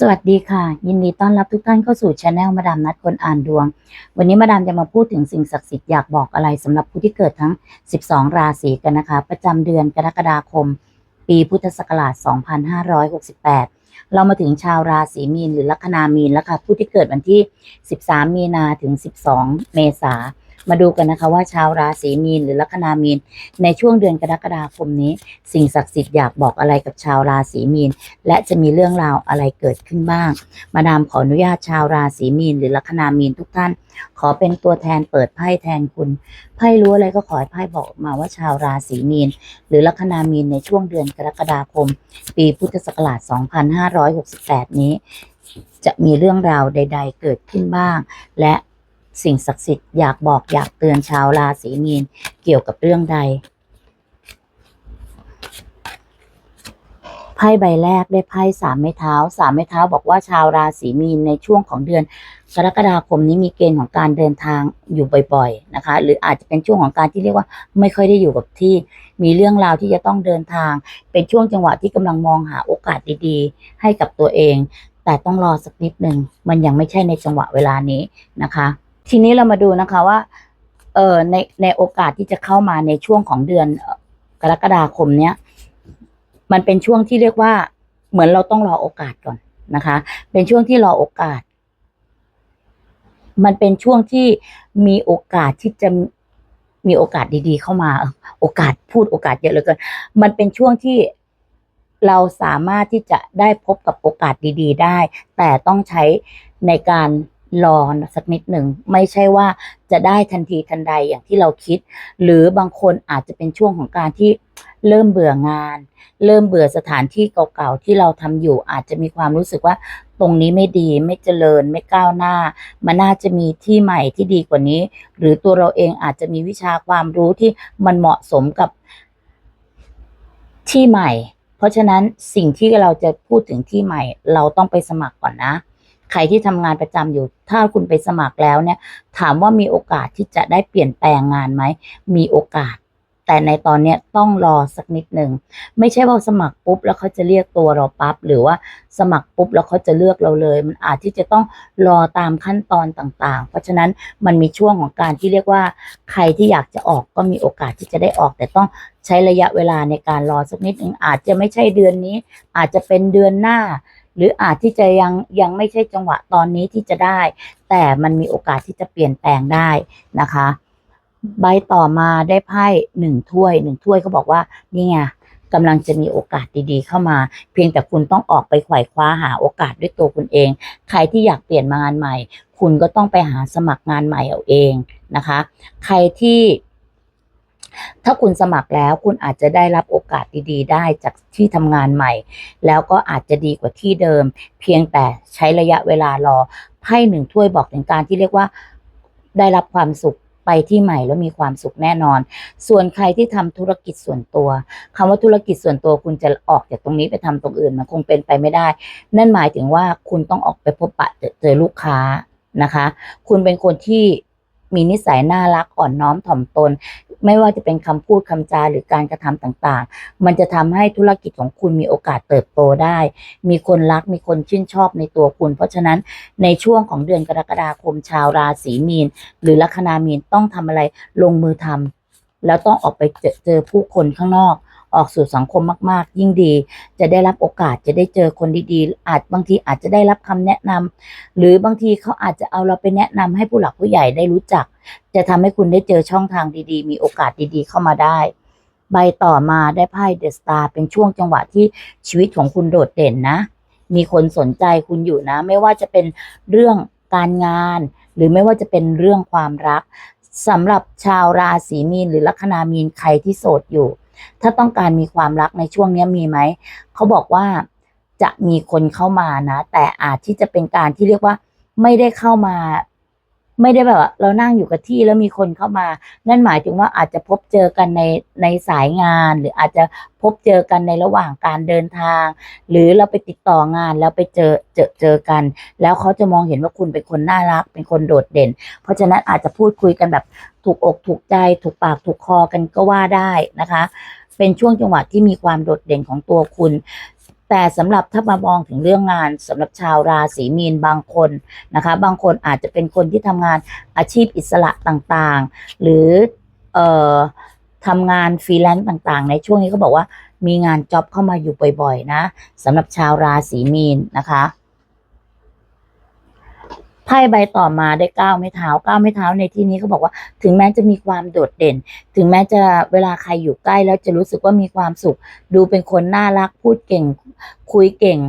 สวัสดีค่ะ ยินดีต้อนรับทุกท่านเข้าสู่ช anel มาดามนัดคนอ่านดวง วันนี้มาดามจะมาพูดถึงสิ่งศักดิ์สิทธิ์อยากบอกอะไรสำหรับผู้ที่เกิดทั้ง 12 ราศีกันนะคะ ประจำเดือนกรกฎาคม ปีพุทธศักราช 2568 เรามาถึงชาวราศีมีนหรือลัคนามีนแล้วค่ะผู้ที่เกิดวันที่ 13 มีนาถึง 12 เมษายน มาดูกันนะคะว่าชาวราศีมีนหรือลัคนามีน ในช่วงเดือนกรกฎาคมนี้ สิ่งศักดิ์สิทธิ์อยากบอกอะไรกับชาวราศีมีน และจะมีเรื่องราวอะไรเกิดขึ้นบ้าง มาดามขออนุญาตชาวราศีมีน หรือลัคนามีนทุกท่าน ขอเป็นตัวแทนเปิดไพ่แทนคุณไพ่รู้อะไรก็ขอให้ไพ่บอกมาว่าชาวราศีมีน หรือลัคนามีนในช่วงเดือนกรกฎาคม ปีพุทธศักราช 2568 นี้ จะมีเรื่องราวใด ๆ เกิดขึ้นบ้าง และ สิ่งศักดิ์สิทธิ์อยากบอกอยากเตือนชาวราศีมีนเกี่ยวกับเรื่องใด ไพ่ใบแรกได้ไพ่สามไม้เท้าสามไม้เท้าบอกว่าชาวราศีมีนในช่วงของเดือนกรกฎาคมนี้มีเกณฑ์ของการเดินทางอยู่บ่อย ๆนะคะ หรืออาจจะเป็นช่วงของการที่เรียกว่าไม่ค่อยได้อยู่กับที่ มีเรื่องราวที่จะต้องเดินทาง เป็นช่วงจังหวะที่กำลังมองหาโอกาสดีๆ ให้กับตัวเอง แต่ต้องรอสักนิดหนึ่งมันยังไม่ใช่ในจังหวะเวลานี้นะคะ ทีนี้เรามาดูนะคะว่าเออในในโอกาสที่จะเข้ามาในช่วงของเดือนกรกฎาคมเนี้ยมันเป็นช่วงที่เรียกว่า เหมือนเราต้องรอโอกาสก่อนนะคะ เป็นช่วงที่รอโอกาส มันเป็นช่วงที่มีโอกาสที่จะมีโอกาสดีๆ เข้ามา โอกาสพูดโอกาสเยอะเหลือเกินมันเป็นช่วงที่เราสามารถที่จะได้พบกับโอกาสดี ๆ ได้ แต่ต้องใช้ในการ รอสักนิดหนึ่งไม่ใช่ว่าจะได้ทันทีทันใดอย่างที่เราคิด หรือบางคนอาจจะเป็นช่วงของการที่เริ่มเบื่องาน เริ่มเบื่อสถานที่เก่าๆที่เราทำอยู่อาจจะมีความรู้สึกว่าตรงนี้ไม่ดีไม่เจริญไม่ก้าวหน้า มันน่าจะมีที่ใหม่ที่ดีกว่านี้ หรือตัวเราเองอาจจะมีวิชาความรู้ที่มันเหมาะสมกับที่ใหม่ เพราะฉะนั้นสิ่งที่เราจะพูดถึงที่ใหม่ เราต้องไปสมัครก่อนนะ ใครที่ทำงานประจำอยู่ ถ้าคุณไปสมัครแล้วเนี่ย ถามว่ามีโอกาสที่จะได้เปลี่ยนแปลงงานไหม มีโอกาส แต่ในตอนเนี้ยต้องรอสักนิดหนึ่ง ไม่ใช่ว่าสมัครปุ๊บแล้วเขาจะเรียกตัวเราปั๊บ หรือว่าสมัครปุ๊บแล้วเขาจะเลือกเราเลย มันอาจที่จะต้องรอตามขั้นตอนต่างๆ เพราะฉะนั้นมันมีช่วงของการที่เรียกว่า ใครที่อยากจะออกก็มีโอกาสที่จะได้ออก แต่ต้องใช้ระยะเวลาในการรอสักนิดหนึ่งอาจจะไม่ใช่เดือนนี้ อาจจะเป็นเดือนหน้า หรืออาจที่จะยังยังไม่ใช่จังหวะตอนนี้ที่จะได้ แต่มันมีโอกาสที่จะเปลี่ยนแปลงได้นะคะ ใบต่อมาได้ไพ่หนึ่งถ้วยหนึ่งถ้วยเขาบอกว่านี่ไงกำลังจะมีโอกาสดีๆ เข้ามา เพียงแต่คุณต้องออกไปไขว่คว้าหาโอกาสด้วยตัวคุณเอง ใครที่อยากเปลี่ยนมางานใหม่ คุณก็ต้องไปหาสมัครงานใหม่เอาเองนะคะ ใครที่ ถ้าคุณสมัครแล้วคุณอาจจะได้รับโอกาสดีๆ ได้จากที่ทำงานใหม่ แล้วก็อาจจะดีกว่าที่เดิม เพียงแต่ใช้ระยะเวลารอไพ่หนึ่งถ้วยบอกถึงการที่เรียกว่าได้รับความสุขไปที่ใหม่แล้วมีความสุขแน่นอน ส่วนใครที่ทำธุรกิจส่วนตัวคำว่าธุรกิจส่วนตัวคุณจะออกจากตรงนี้ไปทำตรงอื่นมันคงเป็นไปไม่ได้ นั่นหมายถึงว่าคุณต้องออกไปพบปะเจอเจอลูกค้านะคะ คุณเป็นคนที่ มีนิสัยน่ารักอ่อนน้อมถ่อมตน ไม่ว่าจะเป็นคำพูดคำจาหรือการกระทำต่างๆ มันจะทำให้ธุรกิจของคุณมีโอกาสเติบโตได้ มีคนรักมีคนชื่นชอบในตัวคุณ เพราะฉะนั้นในช่วงของเดือนกรกฎาคมชาวราศีมีน หรือลัคนามีนต้องทำอะไรลงมือทำแล้วต้องออกไปเจอเจอผู้คนข้างนอก ออกสู่สังคมมาก ๆ ยิ่งดี จะได้รับโอกาสจะได้เจอคนดีๆ อาจบางทีอาจจะได้รับคำแนะนำหรือบางทีเขาอาจจะเอาเราไปแนะนำให้ผู้หลักผู้ใหญ่ได้รู้จัก จะทำให้คุณได้เจอช่องทางดีๆ มีโอกาสดีๆ เข้ามาได้ ใบต่อมาได้ไพ่เดอะสตาร์เป็นช่วงจังหวะที่ชีวิตของคุณโดดเด่นนะ มีคนสนใจคุณอยู่นะ ไม่ว่าจะเป็นเรื่องการงาน หรือไม่ว่าจะเป็นเรื่องความรักสำหรับชาวราศีมีนหรือลัคนามีนใครที่โสดอยู่ ถ้าต้องการมีความรักในช่วงนี้มีไหม เขาบอกว่าจะมีคนเข้ามานะ แต่อาจที่จะเป็นการที่เรียกว่าไม่ได้เข้ามา ไม่ได้แบบว่าเรานั่งอยู่กับที่แล้วมีคนเข้ามา นั่นหมายถึงว่าอาจจะพบเจอกันในในสายงาน หรืออาจจะพบเจอกันในระหว่างการเดินทาง หรือเราไปติดต่องานแล้วไปเจอเจอเจอกัน แล้วเขาจะมองเห็นว่าคุณเป็นคนน่ารัก เป็นคนโดดเด่น เพราะฉะนั้นอาจจะพูดคุยกันแบบถูกอกถูกใจถูกปากถูกคอกันก็ว่าได้นะคะ เป็นช่วงจังหวะที่มีความโดดเด่นของตัวคุณ แต่สำหรับถ้ามามองถึงเรื่องงานสำหรับชาวราศีมีนบางคนนะคะ บางคนอาจจะเป็นคนที่ทำงานอาชีพอิสระต่างๆ หรือเอ่อทำงานฟรีแลนซ์ต่างๆ ในช่วงนี้เขาบอกว่ามีงานจ็อบเข้ามาอยู่บ่อยๆ นะสำหรับชาวราศีมีนนะคะ ไพ่ใบต่อมาได้เก้าไม้เท้าเก้าไม้เท้าในที่นี้เขาบอกว่า ถึงแม้จะมีความโดดเด่น ถึงแม้จะเวลาใครอยู่ใกล้แล้วจะรู้สึกว่ามีความสุข ดูเป็นคนน่ารักพูดเก่ง คุยเก่ง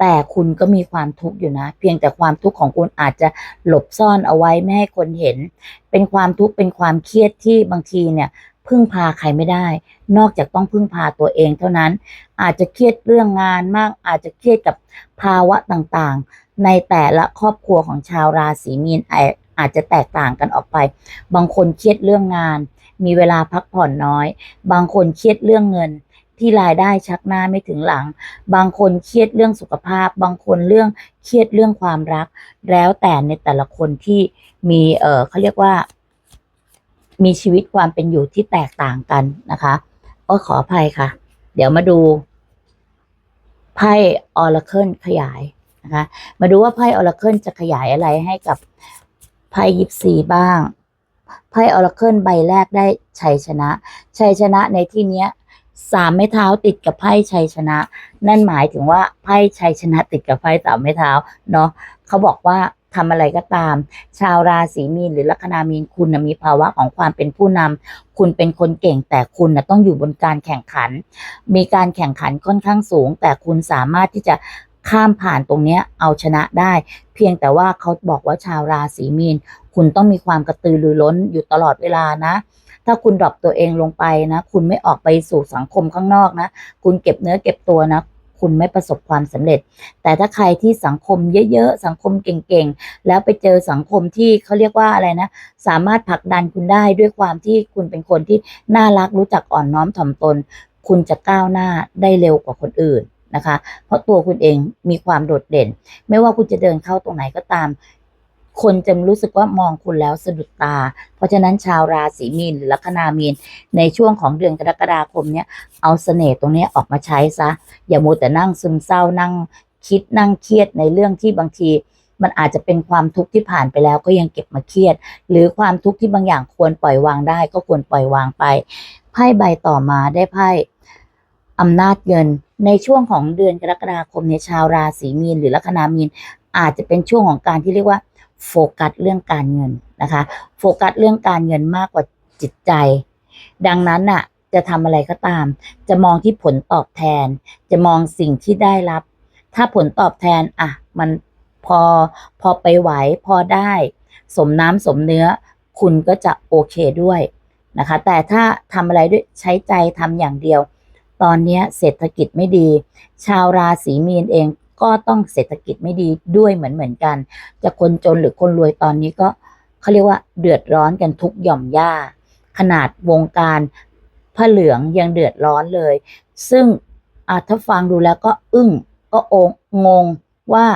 แต่คุณก็มีความทุกข์อยู่นะ เพียงแต่ความทุกข์ของคุณอาจจะหลบซ่อนเอาไว้ไม่ให้คนเห็น เป็นความทุกข์เป็นความเครียดที่บางทีเนี่ยพึ่งพาใครไม่ได้ นอกจากต้องพึ่งพาตัวเองเท่านั้น อาจจะเครียดเรื่องงานมาก อาจจะเครียดกับภาวะต่างๆ ในแต่ละครอบครัวของชาวราศีมีนอาจจจะแตกต่างกันออกไป บางคนเครียดเรื่องงาน มีเวลาพักผ่อนน้อย บางคนเครียดเรื่องเงิน ที่รายได้ชักหน้าไม่ถึงหลัง บางคนเครียดเรื่องสุขภาพ บางคนเรื่องเครียดเรื่องความรัก แล้วแต่ในแต่ละคนที่มีเออเขาเรียกว่า มีชีวิตความเป็นอยู่ที่แตกต่างกันนะคะก็ขออภัยค่ะ เดี๋ยวมาดูไพ่ออร์เคิลขยาย นะคะ มาดูว่าไพ่ออร์เคิลจะขยายอะไรให้กับไพ่ยิปซีบ้าง ไพ่ออร์เคิลใบแรกได้ชัยชนะ ชัยชนะในที่เนี้ยสามไม้เท้าติดกับไพ่ชัยชนะ นั่นหมายถึงว่าไพ่ชัยชนะติดกับไพ่สามไม้เท้าเนาะเขาบอกว่าทำอะไรก็ตาม ชาวราศีมีนหรือลัคนามีนคุณนะมีภาวะของความเป็นผู้นำคุณเป็นคนเก่งแต่คุณนะต้องอยู่บนการแข่งขัน มีการแข่งขันค่อนข้างสูง แต่คุณสามารถที่จะ ข้ามผ่านตรงเนี้ยเอาชนะได้ เพียงแต่ว่าเขาบอกว่าชาวราศีมีน คุณต้องมีความกระตือรือร้นอยู่ตลอดเวลานะ ถ้าคุณดรอปตัวเองลงไปนะ คุณไม่ออกไปสู่สังคมข้างนอกนะ คุณเก็บเนื้อเก็บตัวนะคุณไม่ประสบความสำเร็จ แต่ถ้าใครที่สังคมเยอะๆ สังคมเก่งๆ แล้วไปเจอสังคมที่เขาเรียกว่าอะไรนะ สามารถผลักดันคุณได้ด้วยความที่คุณเป็นคนที่น่ารักรู้จักอ่อนน้อมถ่อมตน คุณจะก้าวหน้าได้เร็วกว่าคนอื่น นะคะ เพราะตัวคุณเองมีความโดดเด่น ไม่ว่าคุณจะเดินเข้าตรงไหนก็ตาม คนจะรู้สึกว่ามองคุณแล้วสะดุดตา เพราะฉะนั้นชาวราศีมีนหรือลัคนามีน ในช่วงของเดือนกรกฎาคมเนี้ยเอาเสน่ห์ตรงนี้ออกมาใช้ซะ อย่ามัวแต่นั่งซึมเศร้านั่งคิดนั่งเครียดในเรื่องที่บางทีมันอาจจะเป็นความทุกข์ที่ผ่านไปแล้วก็ยังเก็บมาเครียด หรือความทุกข์ที่บางอย่างควรปล่อยวางได้ก็ควรปล่อยวางไป ไพ่ใบต่อมาได้ไพ่อำนาจเงินในช่วงของเดือนกรกฎาคมเนี่ยชาวราศีมีนหรือลัคนามีน อาจจะเป็นช่วงของการที่เรียกว่าโฟกัสเรื่องการเงินนะคะ โฟกัสเรื่องการเงินมากกว่าจิตใจ ดังนั้นน่ะ จะทำอะไรก็ตาม จะมองที่ผลตอบแทน จะมองสิ่งที่ได้รับ ถ้าผลตอบแทนอะ มันพอพอไปไหวพอได้ สมน้ำสมเนื้อ คุณก็จะโอเคด้วยนะคะ แต่ถ้าทำอะไรด้วยใช้ใจทำอย่างเดียว ตอนนี้เศรษฐกิจไม่ดี ชาวราศีมีนเองก็ต้องเศรษฐกิจไม่ดีด้วยเหมือนเหมือนกัน จะคนจนหรือคนรวยตอนนี้ก็เขาเรียกว่าเดือดร้อนกันทุกหย่อมย่า ขนาดวงการผ้าเหลืองยังเดือดร้อนเลย ซึ่งอาถ้าฟังดูแล้วก็อึ้งก็องงงว่า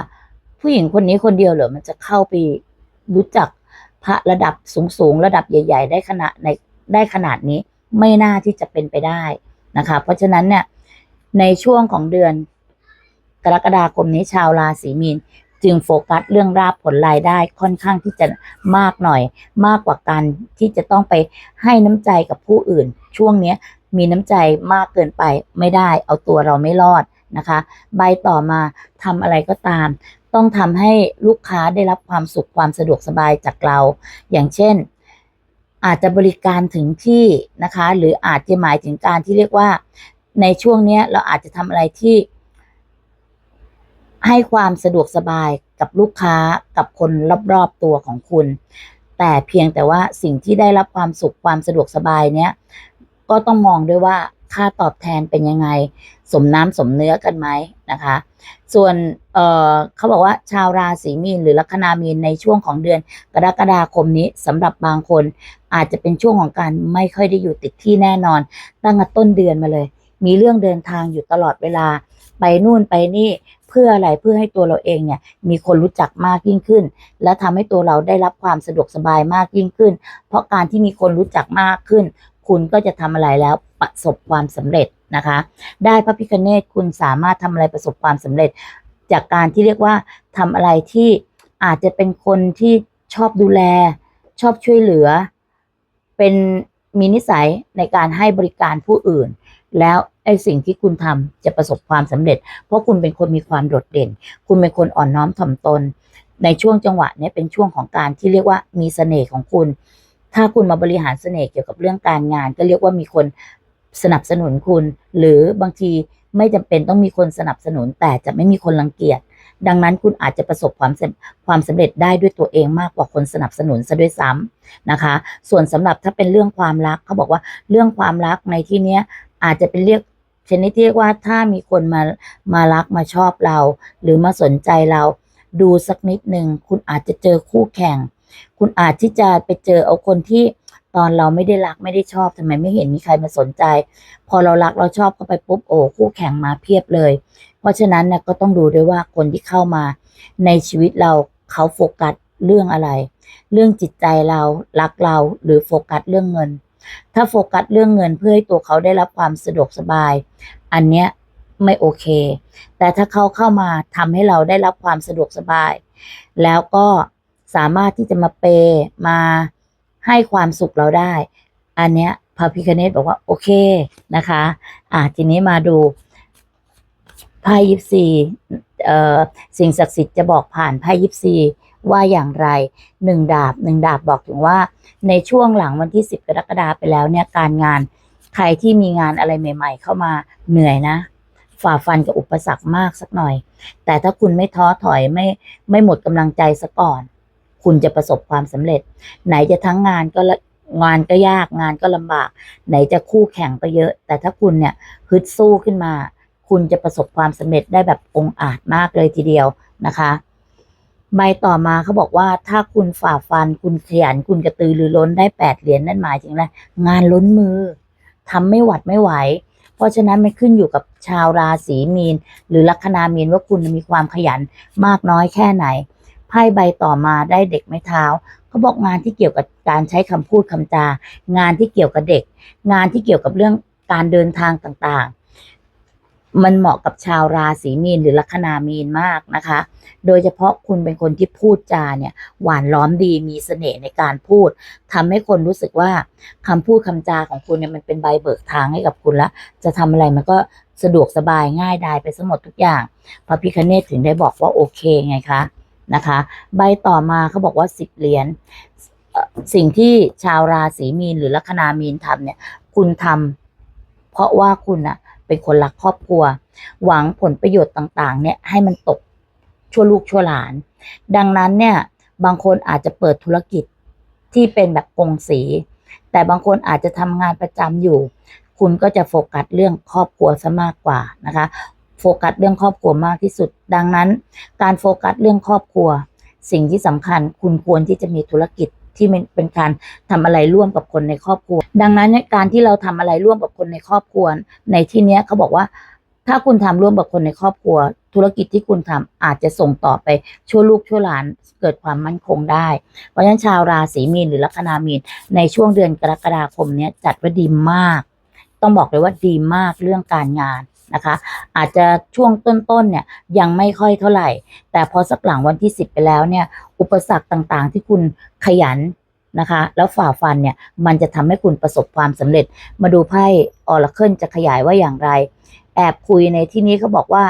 ผู้หญิงคนนี้คนเดียวเหรอมันจะเข้าไปรู้จักพระระดับสูงๆ ระดับใหญ่ ๆ ได้ขนาดในได้ขนาดนี้ไม่น่าที่จะเป็นไปได้ นะคะ เพราะฉะนั้นเนี่ยในช่วงของเดือนกรกฎาคมนี้ชาวราศีมีน จึงโฟกัสเรื่องราบผลรายได้ค่อนข้างที่จะมากหน่อย มากกว่าการที่จะต้องไปให้น้ำใจกับผู้อื่น ช่วงนี้มีน้ำใจมากเกินไปไม่ได้ เอาตัวเราไม่รอดนะคะ ใบต่อมาทำอะไรก็ตาม ต้องทำให้ลูกค้าได้รับความสุขความสะดวกสบายจากเรา อย่างเช่น อาจจะบริการถึงที่นะคะ หรืออาจจะหมายถึงการที่เรียกว่าในช่วงเนี้ยเราอาจจะทำอะไรที่ ให้ความสะดวกสบายกับลูกค้ากับคนรอบๆตัวของคุณ แต่เพียงแต่ว่าสิ่งที่ได้รับความสุขความสะดวกสบายเนี้ยก็ต้องมองด้วยว่า ค่าตอบแทนเป็นยังไง สมน้ำสมเนื้อกันไหมนะคะ ส่วนเออเขาบอกว่าชาวราศีมีนหรือลัคนามีนในช่วงของเดือนกรกฎาคมนี้สำหรับบางคนอาจจะเป็นช่วงของการไม่ค่อยได้อยู่ติดที่แน่นอน ตั้งแต่ต้นเดือนมาเลย มีเรื่องเดินทางอยู่ตลอดเวลา ไปนู่นไปนี่เพื่ออะไรเพื่อให้ตัวเราเองเนี่ยมีคนรู้จักมากยิ่งขึ้น และทำให้ตัวเราได้รับความสะดวกสบายมากยิ่งขึ้น เพราะการที่มีคนรู้จักมากขึ้น คุณก็จะทำอะไรแล้วประสบความสำเร็จนะคะ ได้พระพิคเนตคุณสามารถทำอะไรประสบความสำเร็จ จากการที่เรียกว่าทำอะไรที่อาจจะเป็นคนที่ชอบดูแล ชอบช่วยเหลือ เป็นมีนิสัยในการให้บริการผู้อื่น แล้วไอ้สิ่งที่คุณทำจะประสบความสำเร็จ เพราะคุณเป็นคนมีความโดดเด่น คุณเป็นคนอ่อนน้อมถ่อมตน ในช่วงจังหวะนี้เป็นช่วงของการที่เรียกว่ามีเสน่ห์ของคุณ ถ้าคุณมาบริหารเสน่ห์เกี่ยวกับเรื่องการงาน ก็เรียกว่ามีคนสนับสนุนคุณ หรือบางทีไม่จำเป็นต้องมีคนสนับสนุน แต่จะไม่มีคนรังเกียจดังนั้นคุณอาจจะประสบความความสำเร็จได้ด้วยตัวเองมากกว่าคนสนับสนุนซะด้วยซ้ำนะคะ ส่วนสำหรับถ้าเป็นเรื่องความรักเขาบอกว่าเรื่องความรักในที่เนี้ยอาจจะเป็นเรียกชนิดที่เรียกว่าถ้ามีคนมามารักมาชอบเรา หรือมาสนใจเรา ดูสักนิดหนึ่งคุณอาจจะเจอคู่แข่ง คุณอาจที่จะไปเจอเอาคนที่ตอนเราไม่ได้รักไม่ได้ชอบทำไมไม่เห็นมีใครมาสนใจ พอเรารักเราชอบเข้าไปปุ๊บโอ้คู่แข่งมาเพียบเลย เพราะฉะนั้นนะก็ต้องดูด้วยว่าคนที่เข้ามาในชีวิตเราเขาโฟกัสเรื่องอะไร เรื่องจิตใจเรารักเราหรือโฟกัสเรื่องเงิน ถ้าโฟกัสเรื่องเงินเพื่อให้ตัวเขาได้รับความสะดวกสบาย อันเนี้ยไม่โอเค แต่ถ้าเขาเข้ามาทำให้เราได้รับความสะดวกสบาย แล้วก็ สามารถที่จะมาเปย์มาให้ความสุขเราได้ อันเนี้ยพระพิคเนตบอกว่าโอเคนะคะ อะทีนี้มาดูไพ่ยิปซีเอ่อสิ่งศักดิ์สิทธิ์จะบอกผ่านไพ่ยิปซีว่าอย่างไรหนึ่งดาบหนึ่งดาบบอกถึงว่า ในช่วงหลังวันที่10กรกฎาคมไปแล้วเนี่ยการงานใครที่มีงานอะไรใหม่ ๆ เข้ามาเหนื่อยนะ ฝ่าฟันกับอุปสรรคมากสักหน่อย แต่ถ้าคุณไม่ท้อถอยไม่ไม่หมดกำลังใจซะก่อน คุณจะประสบความสำเร็จ ไหนจะทั้งงานก็ละงานก็ยากงานก็ลำบาก ไหนจะคู่แข่งก็เยอะ แต่ถ้าคุณเนี่ยฮึดสู้ขึ้นมา คุณจะประสบความสำเร็จได้แบบองอาจมากเลยทีเดียวนะคะใบต่อมาเขาบอกว่าถ้าคุณฝ่าฟันคุณขยันคุณกระตือรือร้นได้แปดเหรียญนั่นหมายถึงอะไรงานล้นมือทำไม่หวัดไม่ไหว เพราะฉะนั้นมันขึ้นอยู่กับชาวราศีมีน หรือลัคนามีนว่าคุณมีความขยันมากน้อยแค่ไหน ไพ่ใบต่อมาได้เด็กไม้เท้าเขาบอกงานที่เกี่ยวกับการใช้คำพูดคำจา งานที่เกี่ยวกับเด็ก งานที่เกี่ยวกับเรื่องการเดินทางต่างๆ มันเหมาะกับชาวราศีมีนหรือลัคนามีนมากนะคะ โดยเฉพาะคุณเป็นคนที่พูดจาเนี่ยหวานล้อมดีมีเสน่ห์ในการพูดทำให้คนรู้สึกว่าคำพูดคำจาของคุณเนี่ยมันเป็นใบเบิกทางให้กับคุณละ จะทำอะไรมันก็สะดวกสบายง่ายดายไปสมดทุกอย่าง พระพิคเนตถึงได้บอกว่าโอเคไงคะ นะคะ ใบต่อมาเขาบอกว่าสิบเหรียญสิ่งที่ชาวราศีมีนหรือลัคนามีนทำเนี่ย คุณทำเพราะว่าคุณอะเป็นคนรักครอบครัว หวังผลประโยชน์ต่าง ๆ เนี่ยให้มันตกชั่วลูกชั่วหลาน ดังนั้นเนี่ยบางคนอาจจะเปิดธุรกิจที่เป็นแบบกงสี แต่บางคนอาจจะทำงานประจำอยู่ คุณก็จะโฟกัสเรื่องครอบครัวซะมากกว่านะคะ โฟกัสเรื่องครอบครัวมากที่สุด ดังนั้น การโฟกัสเรื่องครอบครัว สิ่งที่สำคัญคุณควรที่จะมีธุรกิจที่เป็นการทำอะไรร่วมกับคนในครอบครัว ดังนั้นการที่เราทำอะไรร่วมกับคนในครอบครัว ในที่เนี้ยเขาบอกว่า ถ้าคุณทำร่วมกับคนในครอบครัว ธุรกิจที่คุณทำอาจจะส่งต่อไปชั่วลูกชั่วหลานเกิดความมั่นคงได้ เพราะฉะนั้นชาวราศีมีนหรือลัคนามีนในช่วงเดือนกรกฎาคมเนี้ยจัดว่าดีมาก ต้องบอกเลยว่าดีมากเรื่องการงาน นะคะ อาจจะช่วงต้นๆเนี่ยยังไม่ค่อยเท่าไหร่ แต่พอสักหลังวันที่ 10 ไปแล้วเนี่ยอุปสรรคต่างๆ ที่คุณขยันนะคะ แล้วฝ่าฟันเนี่ยมันจะทำให้คุณประสบความสำเร็จ มาดูไพ่ออร์เคิลจะขยายว่าอย่างไร แอบคุยในที่นี้เขาบอกว่า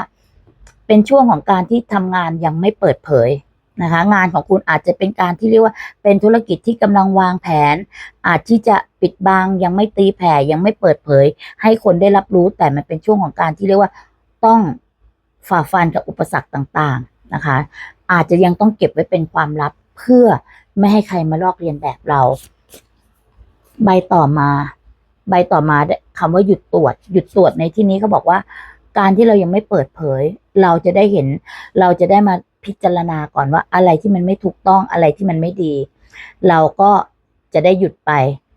เป็นช่วงของการที่ทำงานยังไม่เปิดเผย นะคะ งานของคุณอาจจะเป็นการที่เรียกว่าเป็นธุรกิจที่กำลังวางแผน อาจที่จะปิดบังยังไม่ตีแผ่ยังไม่เปิดเผย ให้คนได้รับรู้แต่มันเป็นช่วงของการที่เรียกว่าต้องฝ่าฟันกับอุปสรรคต่างๆนะคะ อาจจะยังต้องเก็บไว้เป็นความลับเพื่อไม่ให้ใครมาลอกเรียนแบบเรา ใบต่อมา ใบต่อมาคำว่าหยุดตรวจ หยุดตรวจในที่นี้เขาบอกว่า การที่เรายังไม่เปิดเผย เราจะได้เห็น เราจะได้มา พิจารณาก่อนว่าอะไรที่มันไม่ถูกต้องอะไรที่มันไม่ดี เราก็จะได้หยุดไป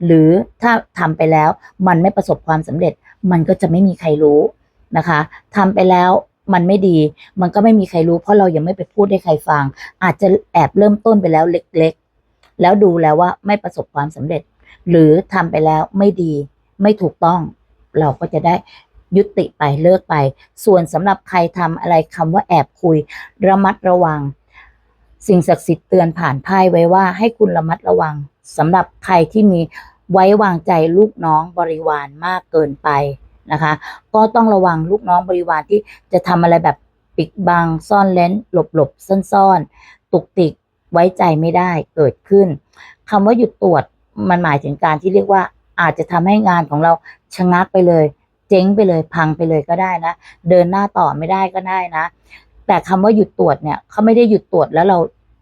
หรือถ้าทำไปแล้วมันไม่ประสบความสำเร็จ มันก็จะไม่มีใครรู้นะคะทำไปแล้วมันไม่ดี มันก็ไม่มีใครรู้ เพราะเรายังไม่ไปพูดให้ใครฟัง อาจจะแอบเริ่มต้นไปแล้วเล็กๆ แล้วดูแล้วว่าไม่ประสบความสำเร็จ หรือทำไปแล้วไม่ดี ไม่ถูกต้อง เราก็จะได้ ยุติไปเลิกไป ส่วนสำหรับใครทำอะไรคำว่าแอบคุย ระมัดระวัง สิ่งศักดิ์สิทธิ์เตือนผ่านไพ่ไว้ว่าให้คุณระมัดระวังสำหรับใครที่มีไว้วางใจลูกน้องบริวารมากเกินไปนะคะ ก็ต้องระวังลูกน้องบริวารที่จะทำอะไรแบบปิดบังซ่อนเล้น หลบหลบซ่อนซ่อนๆตุกติกไว้ใจไม่ได้เกิดขึ้นคำว่าหยุดตรวจมันหมายถึงการที่เรียกว่าอาจจะทำให้งานของเราชะงักไปเลย เจ๊งไปเลยพังไปเลยก็ได้นะ เดินหน้าต่อไม่ได้ก็ได้นะ แต่คำว่าหยุดตรวจเนี่ยเขาไม่ได้หยุดตรวจแล้วเรา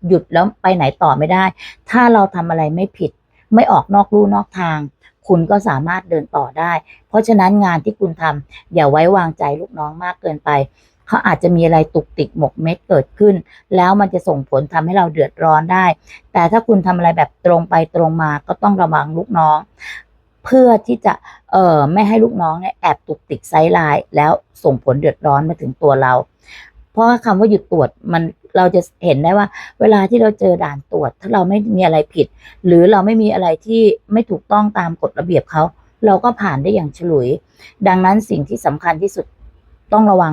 หยุดแล้วไปไหนต่อไม่ได้ ถ้าเราทำอะไรไม่ผิด ไม่ออกนอกลู่นอกทาง คุณก็สามารถเดินต่อได้ เพราะฉะนั้นงานที่คุณทำอย่าไว้วางใจลูกน้องมากเกินไปเขาอาจจะมีอะไรตุกติกหมกเม็ดเกิดขึ้น แล้วมันจะส่งผลทำให้เราเดือดร้อนได้ แต่ถ้าคุณทำอะไรแบบตรงไปตรงมาก็ต้องระวังลูกน้อง เพื่อที่จะเอ่อไม่ให้ลูกน้องเนี่ยแอบตุกติกไซด์ไลน์แล้วส่งผลเดือดร้อนมาถึงตัวเรา เพราะว่าคำว่าหยุดตรวจมันเราจะเห็นได้ว่า เวลาที่เราเจอด่านตรวจ ถ้าเราไม่มีอะไรผิด หรือเราไม่มีอะไรที่ไม่ถูกต้องตามกฎระเบียบเขาเราก็ผ่านได้อย่างฉลุย ดังนั้นสิ่งที่สำคัญที่สุดต้องระวัง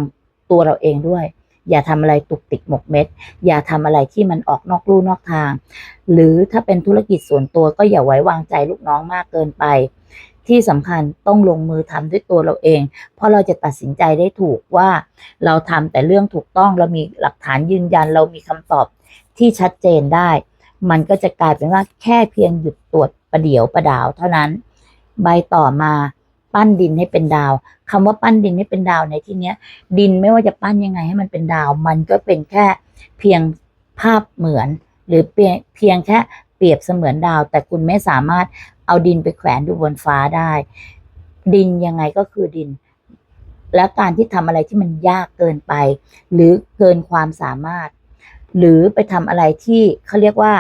ตัวเราเองด้วย อย่าทำอะไรตุกติกหมกเม็ด อย่าทำอะไรที่มันออกนอกลู่นอกทาง หรือถ้าเป็นธุรกิจส่วนตัวก็อย่าไว้วางใจลูกน้องมากเกินไป ที่สำคัญต้องลงมือทำด้วยตัวเราเอง เพราะเราจะตัดสินใจได้ถูกว่าเราทำแต่เรื่องถูกต้องเรามีหลักฐานยืนยัน เรามีคำตอบที่ชัดเจนได้ มันก็จะกลายเป็นว่าแค่เพียงหยุดตรวจประเดี๋ยวประดาวเท่านั้น ใบต่อมา ปั้นดินให้เป็นดาวคำว่าปั้นดินให้เป็นดาวในที่เนี้ย ดินไม่ว่าจะปั้นยังไงให้มันเป็นดาว มันก็เป็นแค่เพียงภาพเหมือน หรือเพียงเพียงแค่เปรียบเสมือนดาว แต่คุณไม่สามารถเอาดินไปแขวนอยู่บนฟ้าได้ ดินยังไงก็คือดิน และการที่ทำอะไรที่มันยากเกินไป หรือเกินความสามารถ หรือไปทำอะไรที่เขาเรียกว่า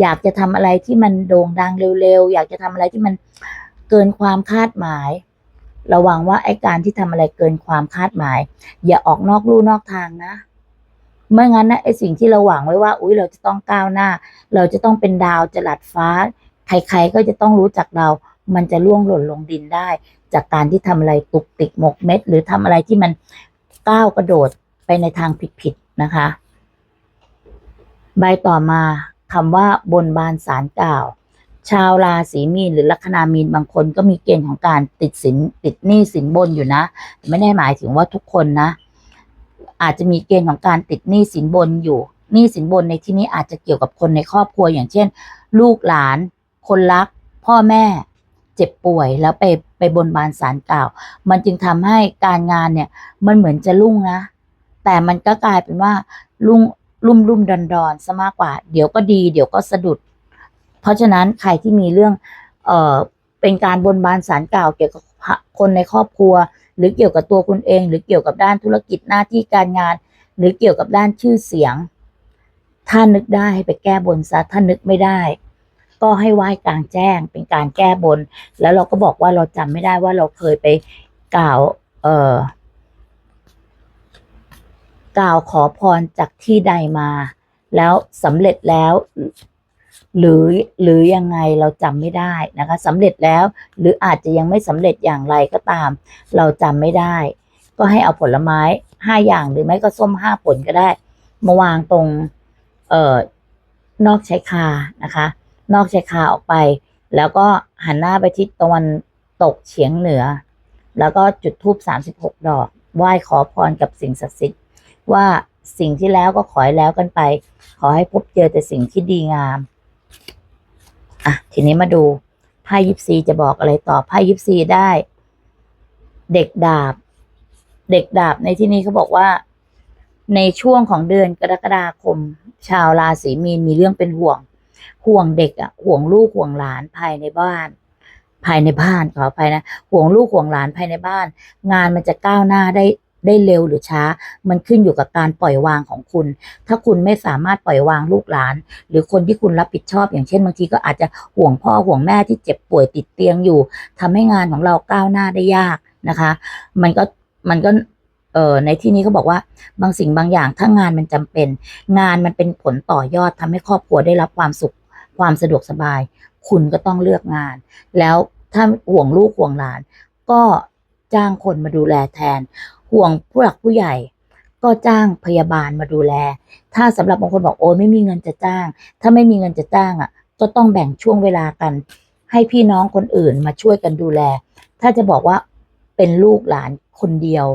อยากจะทำอะไรที่มันโด่งดังเร็วๆอยากจะทำอะไรที่มัน เกินความคาดหมาย ระวังว่าไอ้การที่ทำอะไรเกินความคาดหมาย อย่าออกนอกลู่นอกทางนะเมื่องั้นนะไอ้สิ่งที่เราหวังไว้ว่า อุ้ยเราจะต้องก้าวหน้า เราจะต้องเป็นดาวจลัดฟ้า ใครๆก็จะต้องรู้จักเรา มันจะล่วงหล่นลงดินได้ จากการที่ทำอะไรตุกติกหมกเม็ด หรือทำอะไรที่มันก้าวกระโดดไปในทางผิดๆนะคะ ใบต่อมาคำว่าบนบานสารกล่าว ชาวราศีมีนหรือลัคนามีนบางคนก็มีเกณฑ์ของการติดสินติดหนี้สินบนอยู่นะ ไม่ได้หมายถึงว่าทุกคนนะ อาจจะมีเกณฑ์ของการติดหนี้สินบนอยู่หนี้สินบนในที่นี้อาจจะเกี่ยวกับคนในครอบครัวอย่างเช่น ลูกหลาน คนรัก พ่อแม่เจ็บป่วยแล้วไปไปบนบานสารกล่าว มันจึงทำให้การงานเนี่ยมันเหมือนจะรุ่งนะ แต่มันก็กลายเป็นว่ารุ่งรุ่มรุ่มดอนดอนซะมากกว่า เดี๋ยวก็ดี เดี๋ยวก็สะดุด เพราะฉะนั้นใครที่มีเรื่องเอ่อเป็นการบนบานสารกล่าวเกี่ยวกับคนในครอบครัว หรือเกี่ยวกับตัวคุณเอง หรือเกี่ยวกับด้านธุรกิจหน้าที่การงาน หรือเกี่ยวกับด้านชื่อเสียง ถ้านึกได้ให้ไปแก้บนซะถ้านึกไม่ได้ ก็ให้ไหว้กลางแจ้งเป็นการแก้บน แล้วเราก็บอกว่าเราจำไม่ได้ว่าเราเคยไปกล่าว เอ่อกล่าวขอพรจากที่ใดมา แล้วสำเร็จแล้ว หรือหรือยังไงเราจำไม่ได้นะคะสำเร็จแล้วหรืออาจจะยังไม่สำเร็จอย่างไรก็ตาม เราจำไม่ได้ ก็ให้เอาผลไม้ห้าอย่างหรือไม่ก็ส้มห้าผลก็ได้ มาวางตรงเอ่อนอกชายคานะคะ นอกชายคาออกไป แล้วก็หันหน้าไปทิศตะวันตกเฉียงเหนือ แล้วก็จุดธูปสามสิบหกดอกไหว้ขอพรกับสิ่งศักดิ์สิทธิ์ว่าสิ่งที่แล้วก็ขอให้แล้วกันไป ขอให้พบเจอแต่สิ่งที่ดีงาม อะทีนี้มาดูไพ่ยิปซีจะบอกอะไรต่อไพ่ยิปซีได้ เด็กดาบ เด็กดาบในที่นี้เขาบอกว่า ในช่วงของเดือนกรกฎาคม ชาวราศีมีนมีเรื่องเป็นห่วง ห่วงเด็กอะห่วงลูกห่วงหลานภายในบ้าน ภายในบ้านขออภัยนะห่วงลูกห่วงหลานภายในบ้าน งานมันจะก้าวหน้าได้ ได้เร็วหรือช้า มันขึ้นอยู่กับการปล่อยวางของคุณ ถ้าคุณไม่สามารถปล่อยวางลูกหลาน หรือคนที่คุณรับผิดชอบ อย่างเช่นบางทีก็อาจจะห่วงพ่อห่วงแม่ที่เจ็บป่วยติดเตียงอยู่ทำให้งานของเราก้าวหน้าได้ยากนะคะ มันก็มันก็เอ่อในที่นี้เขาบอกว่าบางสิ่งบางอย่างถ้างานมันจำเป็น งานมันเป็นผลต่อยอดทำให้ครอบครัวได้รับความสุขความสะดวกสบาย คุณก็ต้องเลือกงาน แล้วถ้าห่วงลูกห่วงหลาน ก็จ้างคนมาดูแลแทน ห่วงผู้หลักผู้ใหญ่ ก็จ้างพยาบาลมาดูแล ถ้าสำหรับบางคนบอกโอ้ยไม่มีเงินจะจ้าง ถ้าไม่มีเงินจะจ้างอะ ก็ต้องแบ่งช่วงเวลากัน ให้พี่น้องคนอื่นมาช่วยกันดูแล ถ้าจะบอกว่าเป็นลูกหลานคนเดียว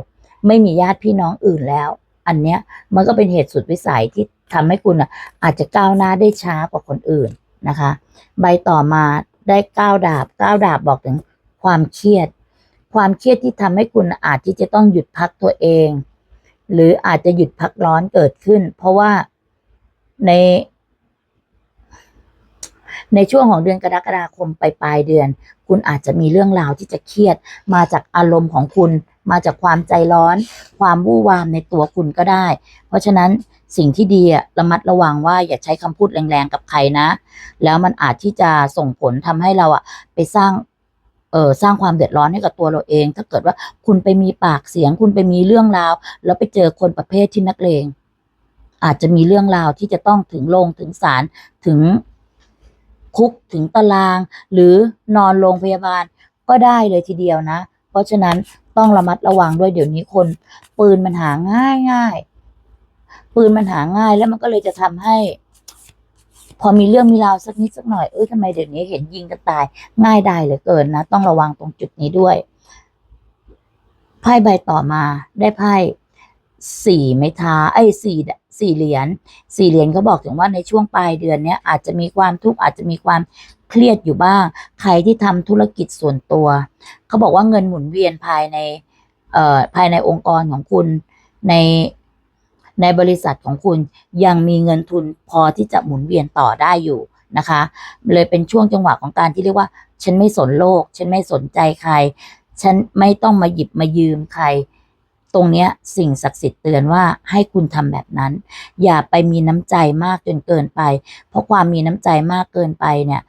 ไม่มีญาติพี่น้องอื่นแล้ว อันเนี้ยมันก็เป็นเหตุสุดวิสัยที่ทำให้คุณอะ อาจจะก้าวหน้าได้ช้ากว่าคนอื่นนะคะ ใบต่อมาได้ก้าวดาบก้าวดาบบอกถึงความเครียด ความเครียดที่ทำให้คุณอาจที่จะต้องหยุดพักตัวเอง หรืออาจจะหยุดพักร้อนเกิดขึ้น เพราะว่าในในช่วงของเดือนกรกฎาคมไปปลายเดือน คุณอาจจะมีเรื่องราวที่จะเครียด มาจากอารมณ์ของคุณ มาจากความใจร้อน ความวู่วามในตัวคุณก็ได้ เพราะฉะนั้นสิ่งที่ดีอะระมัดระวังว่าอย่าใช้คำพูดแรงๆกับใครนะ แล้วมันอาจที่จะส่งผลทำให้เราอะไปสร้าง เออสร้างความเดือดร้อนให้กับตัวเราเอง ถ้าเกิดว่าคุณไปมีปากเสียง คุณไปมีเรื่องราว แล้วไปเจอคนประเภทที่นักเลง อาจจะมีเรื่องราวที่จะต้องถึงโรงถึงศาลถึงคุกถึงตาราง หรือนอนโรงพยาบาลก็ได้เลยทีเดียวนะ เพราะฉะนั้นต้องระมัดระวังด้วยเดี๋ยวนี้คน ปืนมันหาง่ายง่ายปืนมันหาง่ายแล้วมันก็เลยจะทำให้ พอมีเรื่องมีราวสักนิดสักหน่อยเออทำไมเดี๋ยวนี้เห็นยิงกันตาย ง่ายได้เหลือเกินนะ ต้องระวังตรงจุดนี้ด้วย ไพ่ใบต่อมาได้ไพ่สี่ไม้ท้าไอ้ยสี่สี่เหรียญสี่เหรียญเขาบอกถึงว่าในช่วงปลายเดือนเนี้ยอาจจะมีความทุกข์อาจจะมีความเครียดอยู่บ้าง ใครที่ทำธุรกิจส่วนตัว เขาบอกว่าเงินหมุนเวียนภายในเอ่อภายในองค์กรของคุณใน ในบริษัทของคุณยังมีเงินทุนพอที่จะหมุนเวียนต่อได้อยู่นะคะ เลยเป็นช่วงจังหวะของการที่เรียกว่า ฉันไม่สนโลก ฉันไม่สนใจใคร ฉันไม่ต้องมาหยิบมายืมใคร ตรงเนี้ยสิ่งศักดิ์สิทธิ์เตือนว่าให้คุณทำแบบนั้น อย่าไปมีน้ำใจมากจนเกินไป เพราะความมีน้ำใจมากเกินไปเนี่ย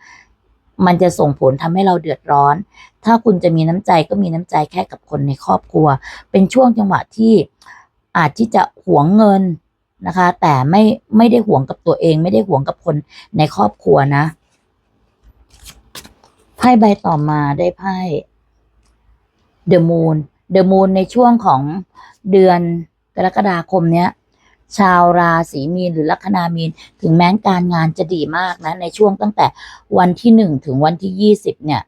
มันจะส่งผลทำให้เราเดือดร้อน ถ้าคุณจะมีน้ำใจก็มีน้ำใจแค่กับคนในครอบครัว เป็นช่วงจังหวะที่ อาจที่จะหวงเงินนะคะ แต่ไม่ไม่ได้หวงกับตัวเอง ไม่ได้หวงกับคนในครอบครัวนะไพ่ใบต่อมาได้ไพ่ The Moon The Moon ในช่วงของเดือนกรกฎาคมเนี้ยชาวราศีมีนหรือลัคนามีน ถึงแม้การงานจะดีมากนะ ในช่วงตั้งแต่วันที่หนึ่งถึงวันที่ยี่สิบเนี่ย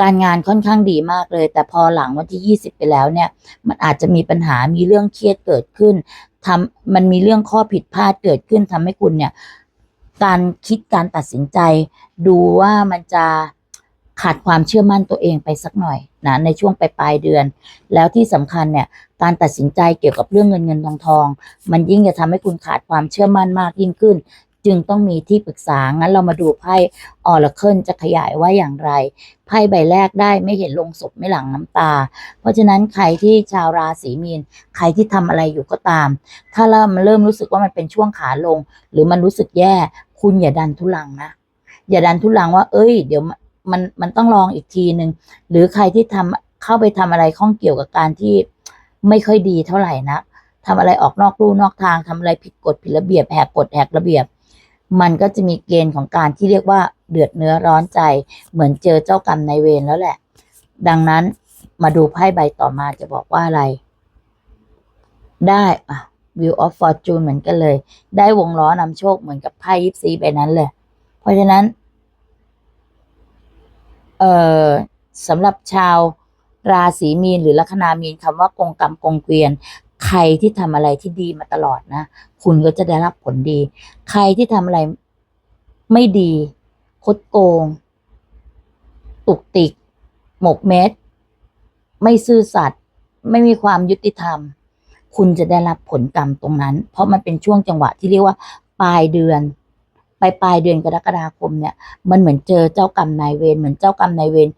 การงานค่อนข้างดีมากเลย แต่พอหลังวันที่ยี่สิบไปแล้วเนี่ย มันอาจจะมีปัญหามีเรื่องเครียดเกิดขึ้นทำมันมีเรื่องข้อผิดพลาดเกิดขึ้นทำให้คุณเนี่ย การคิดการตัดสินใจ ดูว่ามันจะขาดความเชื่อมั่นตัวเองไปสักหน่อยนะในช่วงปลายปลายเดือน แล้วที่สำคัญเนี่ยการตัดสินใจเกี่ยวกับเรื่องเงินเงินทองทอง มันยิ่งจะทำให้คุณขาดความเชื่อมั่นมากยิ่งขึ้น จึงต้องมีที่ปรึกษา งั้นเรามาดูไพ่ออร์เคิลจะขยายว่าอย่างไร ไพ่ใบแรกได้ไม่เห็นลงศพไม่หลังน้ำตา เพราะฉะนั้นใครที่ชาวราศีมีน ใครที่ทำอะไรอยู่ก็ตาม ถ้าเริ่มเริ่มรู้สึกว่ามันเป็นช่วงขาลง หรือมันรู้สึกแย่ คุณอย่าดันทุลังนะ อย่าดันทุลังว่า เอ้ย เดี๋ยวมันมันต้องลองอีกทีหนึ่งหรือใครที่ทำเข้าไปทำอะไรข้องเกี่ยวกับการที่ไม่ค่อยดีเท่าไหร่นะทำอะไรออกนอกลู่นอกทางทำอะไรผิดกฎผิดระเบียบแหกกฎแหกระเบียบ มันก็จะมีเกณฑ์ของการที่เรียกว่าเดือดเนื้อร้อนใจ เหมือนเจอเจ้ากรรมนายเวรแล้วแหละ ดังนั้นมาดูไพ่ใบต่อมาจะบอกว่าอะไร ได้อะ View of Fortune เหมือนกันเลย ได้วงล้อนำโชคเหมือนกับไพ่ยิปซีใบนั้นเลย เพราะฉะนั้น เอ่อสำหรับชาวราศีมีนหรือลัคนามีนคำว่ากงกรรมกงเกวียน ใครที่ทำอะไรที่ดีมาตลอดนะ คุณก็จะได้รับผลดี ใครที่ทำอะไรไม่ดี คดโกง ตุกติก หมกเม็ด ไม่ซื่อสัตย์ ไม่มีความยุติธรรม คุณจะได้รับผลกรรมตรงนั้น เพราะมันเป็นช่วงจังหวะที่เรียกว่าปลายเดือนปลายปลายเดือนกรกฎาคมเนี่ย มันเหมือนเจอเจ้ากรรมนายเวร เหมือนเจ้ากรรมนายเวร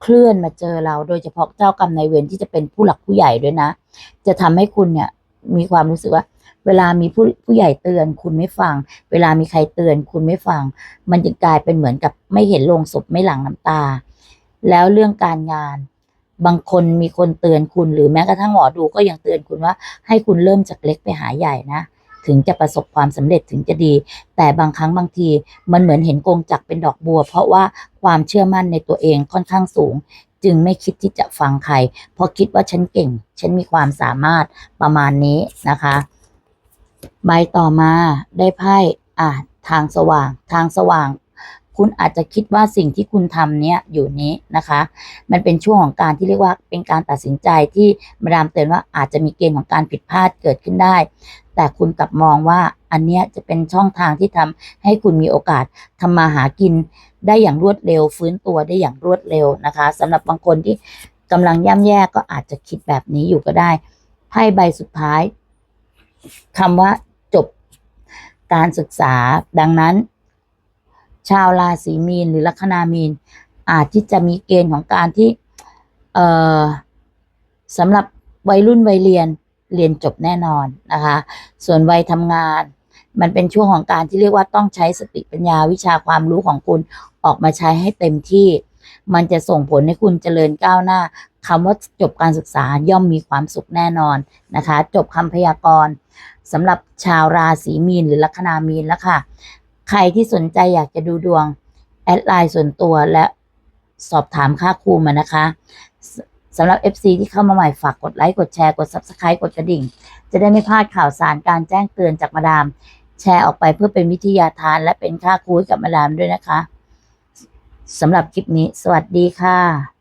เคลื่อนมาเจอเรา โดยเฉพาะเจ้ากรรมนายเวรที่จะเป็นผู้หลักผู้ใหญ่ด้วยนะ จะทำให้คุณเนี่ยมีความรู้สึกว่า เวลามีผู้ผู้ใหญ่เตือนคุณไม่ฟัง เวลามีใครเตือนคุณไม่ฟัง มันจะกลายเป็นเหมือนกับไม่เห็นโลงศพไม่หลั่งน้ำตา แล้วเรื่องการงาน บางคนมีคนเตือนคุณหรือแม้กระทั่งหมอดูก็ยังเตือนคุณว่าให้คุณเริ่มจากเล็กไปหาใหญ่นะถึงจะประสบความสำเร็จถึงจะดี แต่บางครั้งบางที มันเหมือนเห็นกงจักเป็นดอกบัว เพราะว่าความเชื่อมั่นในตัวเองค่อนข้างสูง จึงไม่คิดที่จะฟังใคร เพราะคิดว่าฉันเก่ง ฉันมีความสามารถประมาณนี้นะคะ ใบต่อมาได้ไพ่อะทางสว่าง ทางสว่าง คุณอาจจะคิดว่าสิ่งที่คุณทำเนี้ยอยู่นี้นะคะ มันเป็นช่วงของการที่เรียกว่าเป็นการตัดสินใจที่มาดามเตือนว่าอาจจะมีเกณฑ์ของการผิดพลาดเกิดขึ้นได้ แต่คุณกลับมองว่าอันเนี้ยจะเป็นช่องทางที่ทำให้คุณมีโอกาสทำมาหากินได้อย่างรวดเร็ว ฟื้นตัวได้อย่างรวดเร็วนะคะสำหรับบางคนที่กำลังย่ำแย่ก็อาจจะคิดแบบนี้อยู่ก็ได้ไพ่ใบสุดท้าย คำว่าจบการศึกษา ดังนั้น ชาวราศีมีนหรือลัคนามีน อาจที่จะมีเกณฑ์ของการที่เอ่อสำหรับวัยรุ่นวัยเรียนเรียนจบแน่นอนนะคะ ส่วนวัยทำงาน มันเป็นช่วงของการที่เรียกว่าต้องใช้สติปัญญาวิชาความรู้ของคุณออกมาใช้ให้เต็มที่ มันจะส่งผลให้คุณเจริญก้าวหน้าคำว่าจบการศึกษาย่อมมีความสุขแน่นอนนะคะ จบคำพยากรณ์ สำหรับชาวราศีมีนหรือลัคนามีนแล้วค่ะ ใครที่สนใจอยากจะดูดวง แอดไลน์ส่วนตัวและสอบถามค่าครูมานะคะสสำหรับ FC ที่เข้ามาใหม่ฝากกดไลค์กดแชร์กด Subscribe กดกระดิ่ง จะได้ไม่พลาดข่าวสารการแจ้งเตือนจากมาดาม แชร์ออกไปเพื่อเป็นวิทยาทานและเป็นค่าครูให้กับมาดามด้วยนะคะสำหรับคลิปนี้ สวัสดีค่ะ